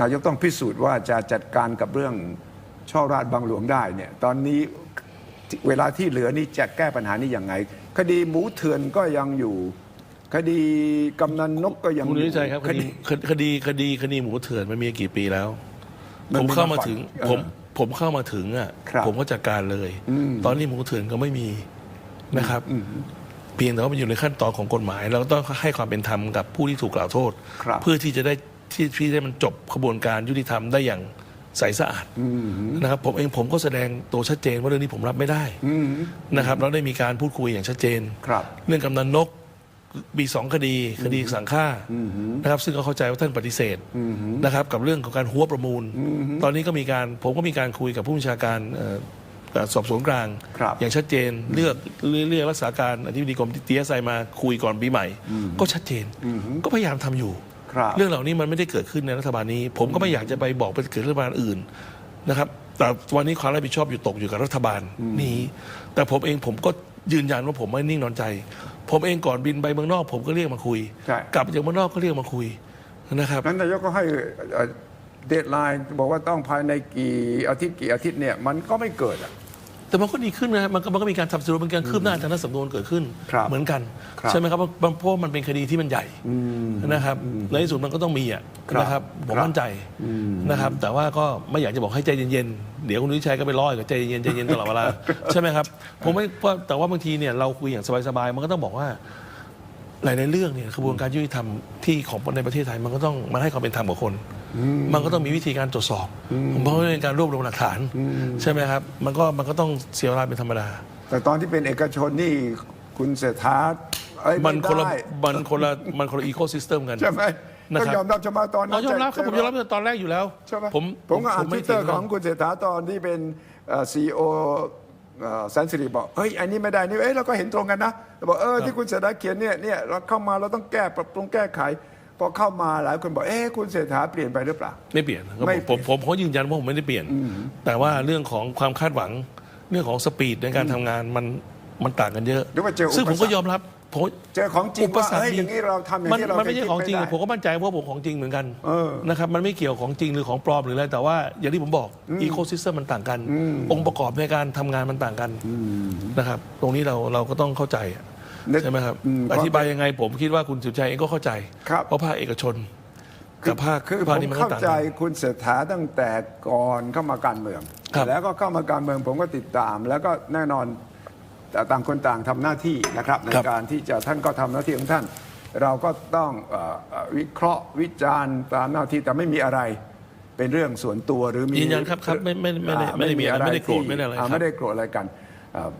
นายกต้องพิสูจน์ว่าจะจัดการกับเรื่องช่อราชบังหลวงได้เนี่ยตอนนี้เวลาที่เหลือนี่จะแก้ปัญหานี้ยังไง คดีหมูเถื่อนก็ยังอยู่ คดีกำนันนกก็ยังคุณอยู่วิชัยครับคดีคดีคดีคดีหมูเถื่อนมันมีกี่ปีแล้วมันผมมีเข้ามามาก่อนถึงเออผมผมเข้ามาถึงอะครับผมก็จัดการเลย ตอนนี้หมูเถื่อนก็ไม่มีนะครับเพียงแต่ว่ามันอยู่ในขั้นตอนของกฎหมาย เราต้องให้ความเป็นธรรมกับผู้ที่ถูกกล่าวโทษครับเพื่อที่จะได้ ที่ที่ได้มันจบขบวนการยุติธรรมได้อย่างใสสะอาดนะครับผมเองผมก็แสดงตัวชัดเจนว่าเรื่องนี้ผมรับไม่ได้นะครับเราได้มีการพูดคุยอย่างชัดเจนครับ เรื่องกำนันนกมีสองคดีคดีสั่งฆ่านะครับซึ่งก็เข้าใจว่าท่านปฏิเสธนะครับกับเรื่องของการหัวประมูล ตอนนี้ก็มีการผมก็มีการคุยกับผู้บัญชาการเอ่อเอ่อสอบสวนกลางครับอย่างชัดเจนเลือกเลือกรักษาการอธิบดีกรมตีเอสไมาคุยก่อนปีใหม่ ก็ชัดเจนก็พยายามทำอยู่ ครับเรื่องเหล่านี้มันไม่ได้เกิดขึ้นในรัฐบาลนี้ ผมก็ไม่อยากจะไปบอกไปเกิดรัฐบาลอื่นนะครับ แต่วันนี้ความรับผิดชอบอยู่ตกอยู่กับรัฐบาลนี้ แต่ผมเองผมก็ยืนยันว่าผมไม่นิ่งนอนใจ ผมเองก่อนบินไปเมืองนอก ผมก็เรียกมาคุย ใช่ กลับจากเมืองนอกก็เรียกมาคุยนะครับ นั้นนายกก็ให้เดทไลน์บอกว่าต้องภายในกี่อาทิตย์กี่อาทิตย์เนี่ยมันก็ไม่เกิดอะ แต่มันก็ดีขึ้นนะมันก็มันก็มีการทำสรุปเป็นการคืบหน้าทางด้านสำนวนเกิดขึ้น ครับเหมือนกันครับใช่ไหมครับเพราะเพราะว่ามันเป็นคดีที่มันใหญ่นะครับในที่สุดมันก็ต้องมีอะครับนะครับผมครับมั่นใจนะครับ แต่ว่าก็ไม่อยากจะบอกให้ใจเย็นๆเดี๋ยวคุณวิชัยก็ไปร้อยกับใจเย็นใจเย็นตลอดเวลาใช่ไหมครับผมไม่เพราะแต่ว่าบางทีเนี่ยเราคุยอย่างสบายๆมันก็ต้องบอกว่า หลายๆเรื่องเนี่ยกระบวนการยุติธรรมที่ของในประเทศไทยมันก็ต้องมันให้ความเป็นธรรมกับคน มันก็ต้องมีวิธีการตรวจสอบเพราะว่าเป็นการรวบรวมหลักฐาน ใช่ไหมครับ มันก็มันก็ต้องเสียเวลาเป็นธรรมดา แต่ตอนที่เป็นเอกชนนี่คุณเศรษฐาเอ้ยมันคนละไได้มันคนละมันคนละอีโคซิสเต็มกัน ใช่ไหมนะครับต้องยอมรับใช่ไหมตอนนั้เรานยอมรับครับผมยอมรับตั้งแต่ตอนแรกอยู่แล้วใช่ไหมผมผมก็อ่านทไม่วิตเตอร์ถีของคุณเศรษฐาตอนที่เป็นซีอีโอแสนสิริบอกเฮ้ยอันนี้ไม่ได้นี่เอ้ยเราก็เห็นตรงกันนะแต่บอกเออที่คุณเศรษฐาเขียนเนี่ยเนี่ยเราเข้ามาเราต้องแก้ปรับปรุงแก้ไข พอเข้ามาหลายคนบอกเอ๊ะคุณเศรษฐาเปลี่ยนไปหรือเปล่า ไม่เปลี่ยนครับไม่ผมผมผมยืนยันว่าผมไม่ได้เปลี่ยน แต่ว่าเรื่องของความคาดหวัง เรื่องของสปีดในการทำงานมันมันต่างกันเยอะ หรือว่าเจออุปสรรคซึ่งผมก็ยอมรับผมเจอของจริงอุปว่าสรรคเฮ้ยอย่างนี้เราทำอย่างมันที่เรามันไม่ใช่เคยของจริงคิดไม่ได้ผมก็มั่นใจว่าผมของจริงเหมือนกันเออนะครับมันไม่เกี่ยวของจริงหรือของปลอมหรืออะไรแต่ว่าอย่างที่ผมบอกอีโคซิสเต็มมันต่างกัน องค์ประกอบในการทำงานมันต่างกันนะครับ ตรงนี้เราเราก็ต้องเข้าใจอะนึก ใช่ไหมครับอืมอธิบายยังไงผมคิดว่าคุณสุชัยเองก็เข้าใจ ครับ เพราะภาคเอกชนคือกับภาคคือผภาคมนี้มันก็เข้าต่างใจกัน คุณเศรษฐาตั้งแต่ก่อนเข้ามาการเมือง ครับ แล้วก็เข้ามาการเมืองผมก็ติดตาม แล้วก็แน่นอนแต่ต่างคนต่างทำหน้าที่นะครับ ในครับการที่จะท่านก็ทำหน้าที่ของท่าน เราก็ต้องเอ่อเอ่อวิเคราะห์วิจารณ์ตามหน้าที่แต่ไม่มีอะไรเป็นเรื่องส่วนตัวหรือมียืนยันครับครับไม่ไม่ไม่ได้อ่าไม่ได้มีอะไรไม่ได้โกรธที่ไม่ได้อะไราครับไม่ได้โกรธอะไรกันอ่า